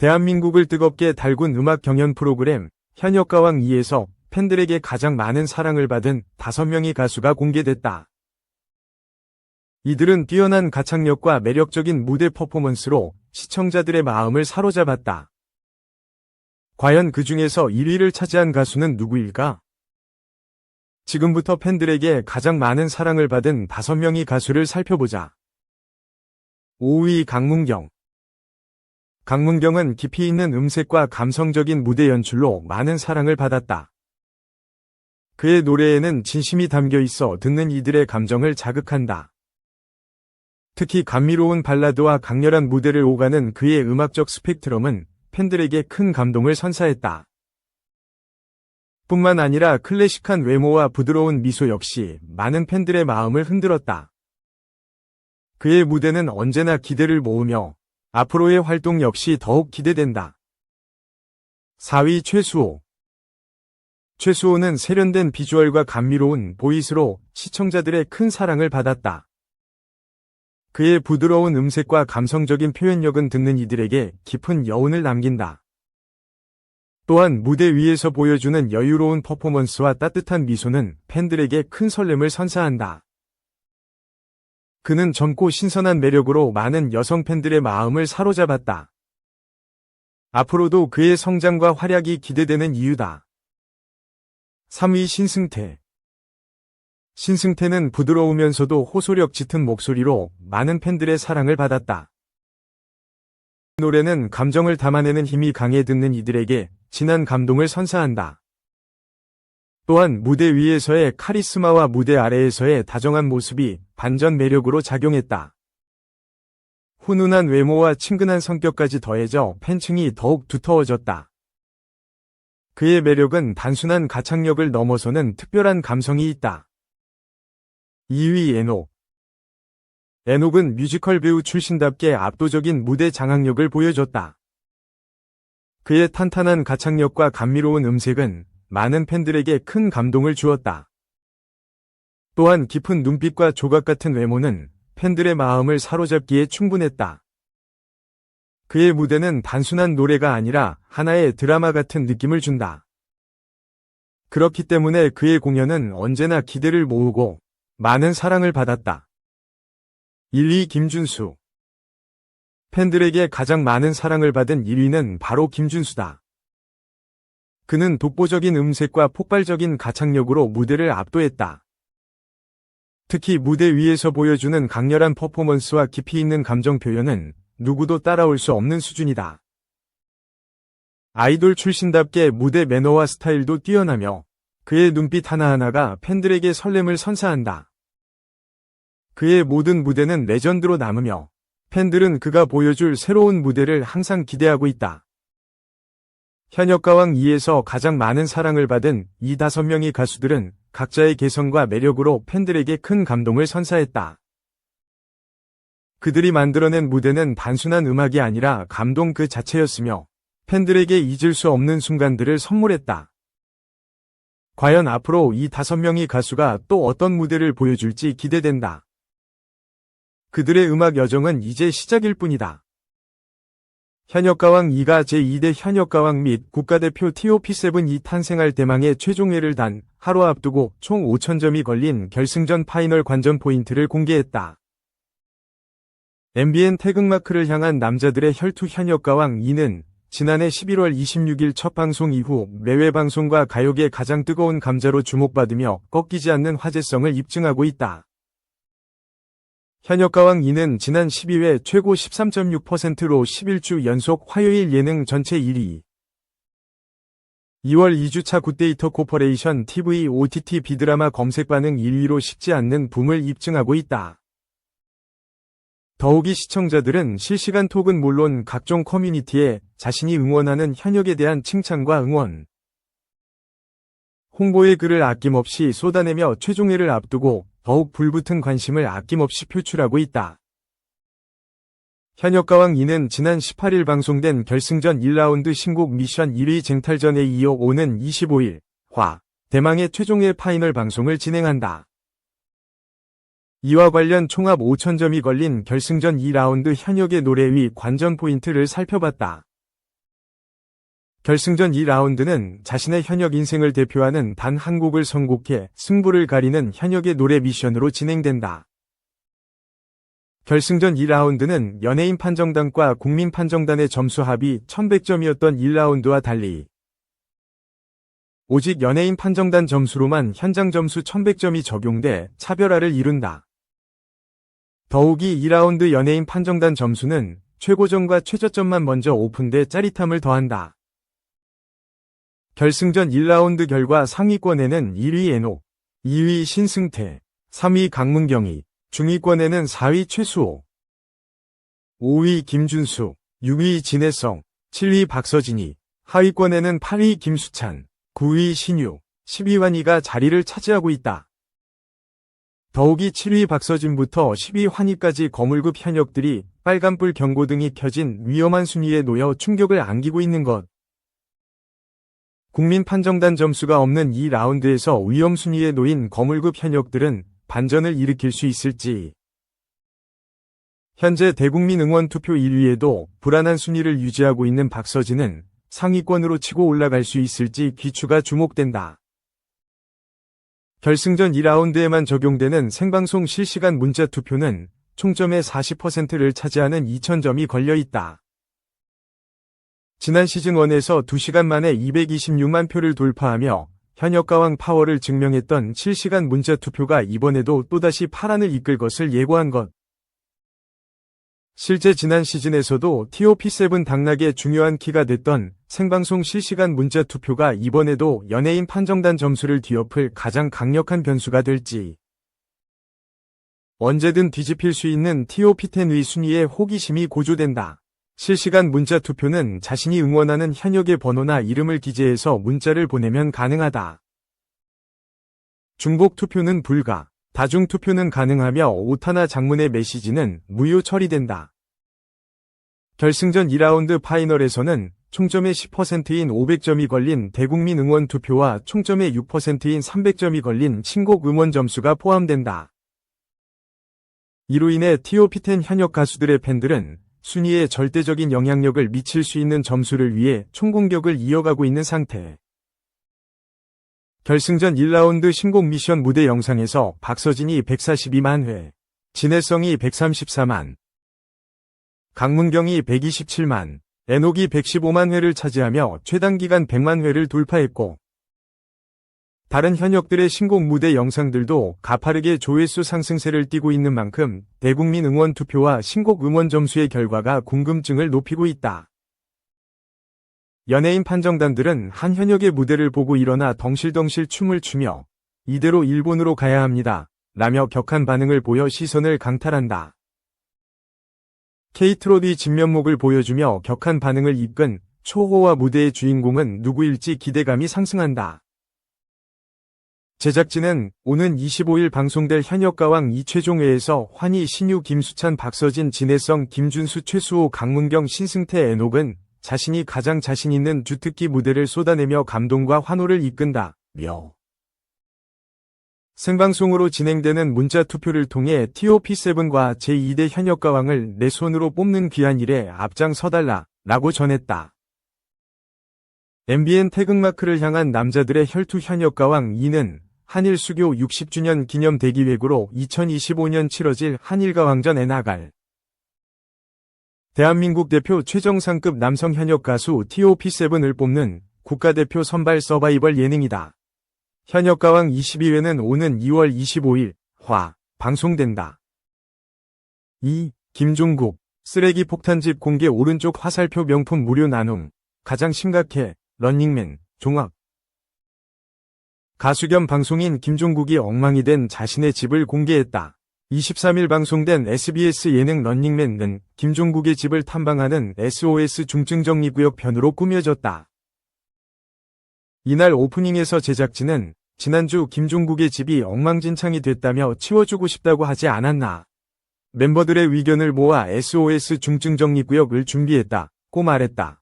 대한민국을 뜨겁게 달군 음악 경연 프로그램 현역가왕 2에서 팬들에게 가장 많은 사랑을 받은 5명의 가수가 공개됐다. 이들은 뛰어난 가창력과 매력적인 무대 퍼포먼스로 시청자들의 마음을 사로잡았다. 과연 그 중에서 1위를 차지한 가수는 누구일까? 지금부터 팬들에게 가장 많은 사랑을 받은 5명의 가수를 살펴보자. 5위 강문경 강문경은 깊이 있는 음색과 감성적인 무대 연출로 많은 사랑을 받았다. 그의 노래에는 진심이 담겨 있어 듣는 이들의 감정을 자극한다. 특히 감미로운 발라드와 강렬한 무대를 오가는 그의 음악적 스펙트럼은 팬들에게 큰 감동을 선사했다. 뿐만 아니라 클래식한 외모와 부드러운 미소 역시 많은 팬들의 마음을 흔들었다. 그의 무대는 언제나 기대를 모으며 앞으로의 활동 역시 더욱 기대된다. 4위 최수호 최수호는 세련된 비주얼과 감미로운 보이스로 시청자들의 큰 사랑을 받았다. 그의 부드러운 음색과 감성적인 표현력은 듣는 이들에게 깊은 여운을 남긴다. 또한 무대 위에서 보여주는 여유로운 퍼포먼스와 따뜻한 미소는 팬들에게 큰 설렘을 선사한다. 그는 젊고 신선한 매력으로 많은 여성 팬들의 마음을 사로잡았다. 앞으로도 그의 성장과 활약이 기대되는 이유다. 3위 신승태 신승태는 부드러우면서도 호소력 짙은 목소리로 많은 팬들의 사랑을 받았다. 노래는 감정을 담아내는 힘이 강해 듣는 이들에게 진한 감동을 선사한다. 또한 무대 위에서의 카리스마와 무대 아래에서의 다정한 모습이 반전 매력으로 작용했다. 훈훈한 외모와 친근한 성격까지 더해져 팬층이 더욱 두터워졌다. 그의 매력은 단순한 가창력을 넘어서는 특별한 감성이 있다. 2위 에녹 에녹은 뮤지컬 배우 출신답게 압도적인 무대 장악력을 보여줬다. 그의 탄탄한 가창력과 감미로운 음색은 많은 팬들에게 큰 감동을 주었다. 또한 깊은 눈빛과 조각 같은 외모는 팬들의 마음을 사로잡기에 충분했다. 그의 무대는 단순한 노래가 아니라 하나의 드라마 같은 느낌을 준다. 그렇기 때문에 그의 공연은 언제나 기대를 모으고 많은 사랑을 받았다. 1위 김준수 팬들에게 가장 많은 사랑을 받은 1위는 바로 김준수다. 그는 독보적인 음색과 폭발적인 가창력으로 무대를 압도했다. 특히 무대 위에서 보여주는 강렬한 퍼포먼스와 깊이 있는 감정 표현은 누구도 따라올 수 없는 수준이다. 아이돌 출신답게 무대 매너와 스타일도 뛰어나며 그의 눈빛 하나하나가 팬들에게 설렘을 선사한다. 그의 모든 무대는 레전드로 남으며 팬들은 그가 보여줄 새로운 무대를 항상 기대하고 있다. 현역가왕 2에서 가장 많은 사랑을 받은 이 다섯 명의 가수들은 각자의 개성과 매력으로 팬들에게 큰 감동을 선사했다. 그들이 만들어낸 무대는 단순한 음악이 아니라 감동 그 자체였으며 팬들에게 잊을 수 없는 순간들을 선물했다. 과연 앞으로 이 다섯 명의 가수가 또 어떤 무대를 보여줄지 기대된다. 그들의 음악 여정은 이제 시작일 뿐이다. 현역가왕 2가 제2대 현역가왕 및 국가대표 TOP7이 탄생할 대망의 최종회를 단 하루 앞두고 총 5천점이 걸린 결승전 파이널 관전 포인트를 공개했다. MBN 태극마크를 향한 남자들의 혈투 현역가왕 2는 지난해 11월 26일 첫 방송 이후 매회 방송과 가요계 가장 뜨거운 감자로 주목받으며 꺾이지 않는 화제성을 입증하고 있다. 현역가왕 2는 지난 12회 최고 13.6%로 11주 연속 화요일 예능 전체 1위. 2월 2주차 굿데이터 코퍼레이션 TV OTT 비드라마 검색 반응 1위로 식지 않는 붐을 입증하고 있다. 더욱이 시청자들은 실시간 톡은 물론 각종 커뮤니티에 자신이 응원하는 현역에 대한 칭찬과 응원, 홍보의 글을 아낌없이 쏟아내며 최종회를 앞두고 더욱 불붙은 관심을 아낌없이 표출하고 있다. 현역가왕 2는 지난 18일 방송된 결승전 1라운드 신곡 미션 1위 쟁탈전에 이어 오는 25일 화 대망의 최종회 파이널 방송을 진행한다. 이와 관련 총합 5천점이 걸린 결승전 2라운드 현역의 노래 위 관전 포인트를 살펴봤다. 결승전 2라운드는 자신의 현역 인생을 대표하는 단 한 곡을 선곡해 승부를 가리는 현역의 노래 미션으로 진행된다. 결승전 2라운드는 연예인 판정단과 국민 판정단의 점수 합이 1100점이었던 1라운드와 달리 오직 연예인 판정단 점수로만 현장 점수 1100점이 적용돼 차별화를 이룬다. 더욱이 2라운드 연예인 판정단 점수는 최고점과 최저점만 먼저 오픈돼 짜릿함을 더한다. 결승전 1라운드 결과 상위권에는 1위 에녹, 2위 신승태, 3위 강문경이, 중위권에는 4위 최수호, 5위 김준수, 6위 진혜성, 7위 박서진이, 하위권에는 8위 김수찬, 9위 신유, 10위 환희가 자리를 차지하고 있다. 더욱이 7위 박서진부터 10위 환희까지 거물급 현역들이 빨간불 경고등이 켜진 위험한 순위에 놓여 충격을 안기고 있는 것. 국민 판정단 점수가 없는 이 라운드에서 위험 순위에 놓인 거물급 현역들은 반전을 일으킬 수 있을지. 현재 대국민 응원 투표 1위에도 불안한 순위를 유지하고 있는 박서진은 상위권으로 치고 올라갈 수 있을지 귀추가 주목된다. 결승전 2라운드에만 적용되는 생방송 실시간 문자 투표는 총점의 40%를 차지하는 2000점이 걸려 있다. 지난 시즌 1에서 2시간 만에 226만 표를 돌파하며 현역 가왕 파워를 증명했던 실시간 문자 투표가 이번에도 또다시 파란을 이끌 것을 예고한 것. 실제 지난 시즌에서도 TOP7 당락의 중요한 키가 됐던 생방송 실시간 문자 투표가 이번에도 연예인 판정단 점수를 뒤엎을 가장 강력한 변수가 될지. 언제든 뒤집힐 수 있는 TOP10의 순위에 호기심이 고조된다. 실시간 문자 투표는 자신이 응원하는 현역의 번호나 이름을 기재해서 문자를 보내면 가능하다. 중복 투표는 불가, 다중 투표는 가능하며 오타나 장문의 메시지는 무효 처리된다. 결승전 2라운드 파이널에서는 총점의 10%인 500점이 걸린 대국민 응원 투표와 총점의 6%인 300점이 걸린 신곡 응원 점수가 포함된다. 이로 인해 TOP10 현역 가수들의 팬들은 순위에 절대적인 영향력을 미칠 수 있는 점수를 위해 총공격을 이어가고 있는 상태. 결승전 1라운드 신곡 미션 무대 영상에서 박서진이 142만 회, 진해성이 134만, 강문경이 127만, 에녹이 115만 회를 차지하며 최단 기간 100만 회를 돌파했고, 다른 현역들의 신곡 무대 영상들도 가파르게 조회수 상승세를 띠고 있는 만큼 대국민 응원 투표와 신곡 응원 점수의 결과가 궁금증을 높이고 있다. 연예인 판정단들은 한 현역의 무대를 보고 일어나 덩실덩실 춤을 추며 이대로 일본으로 가야 합니다. 라며 격한 반응을 보여 시선을 강탈한다. 케이트로디 진면목을 보여주며 격한 반응을 이끈 초호와 무대의 주인공은 누구일지 기대감이 상승한다. 제작진은 오는 25일 방송될 현역가왕 이최종회에서 환희 신유 김수찬 박서진 진해성 김준수 최수호 강문경 신승태 애녹은 자신이 가장 자신 있는 주특기 무대를 쏟아내며 감동과 환호를 이끈다. 며 생방송으로 진행되는 문자 투표를 통해 TOP7과 제2대 현역가왕을 내 손으로 뽑는 귀한 일에 앞장서달라 라고 전했다. MBN 태극마크를 향한 남자들의 혈투 현역가왕 2는 한일 수교 60주년 기념 대기획으로 2025년 치러질 한일가왕전에 나갈 대한민국 대표 최정상급 남성 현역 가수 TOP7을 뽑는 국가대표 선발 서바이벌 예능이다. 현역가왕 22회는 오는 2월 25일 화 방송된다. 2. 김종국 쓰레기 폭탄집 공개 오른쪽 화살표 명품 무료 나눔 가장 심각해 런닝맨 종합 가수 겸 방송인 김종국이 엉망이 된 자신의 집을 공개했다. 23일 방송된 SBS 예능 런닝맨은 김종국의 집을 탐방하는 SOS 중증정리구역 편으로 꾸며졌다. 이날 오프닝에서 제작진은 지난주 김종국의 집이 엉망진창이 됐다며 치워주고 싶다고 하지 않았나. 멤버들의 의견을 모아 SOS 중증정리구역을 준비했다. 고 말했다.